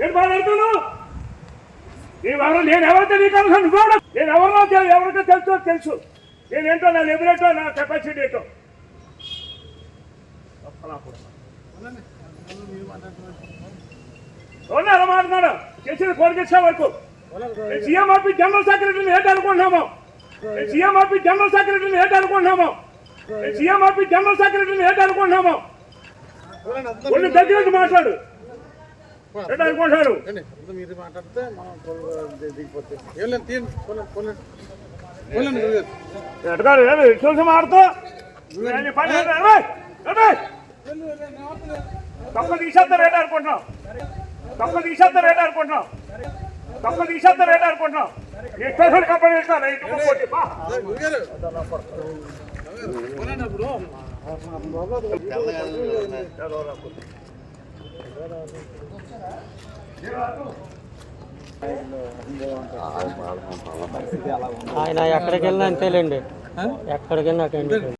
నేను మాట్లాడుతున్నాను నీవెవరో నేను ఎవరితో నీకు తెలుసు? నేనేంటో నా ఎదురేటో నా కెపాసిటీ ఏంటో? ఉన్నారు మాట్లాడు చేసిన కోరికేసే వరకు. సీఎం జనరల్ సెక్రటరీని ఏంటి అనుకుంటున్నాము. సీఎం జనరల్ సెక్రటరీని ఏంటి అనుకుంటున్నాము. సీఎం జనరల్ సెక్రటరీని ఏంటి అనుకుంటున్నాము. కొన్ని దగ్గర మాట్లాడు. ఏంటి అనుకుంటున్నారు మీరు మాట్లాడితే మనం దిగిపోతే ఏం లేదు తీయండి చూసి మాడుతూ పని ఏంటి? ఏయ్! ఏయ్! తొక్క తీసేస్తారు ఏంటి అనుకుంటున్నాం తొక్క తీసేస్తారు ఏంటి అనుకుంటున్నాం తొక్క తీసేస్తారు ఏంటి అనుకుంటున్నాం ఈ స్టేషన్ కంపెనీ ఇస్తాను ఈ ఆయన ఎక్కడికి వెళ్ళినా అంతేలేండి. ఎక్కడికి వెళ్ళినా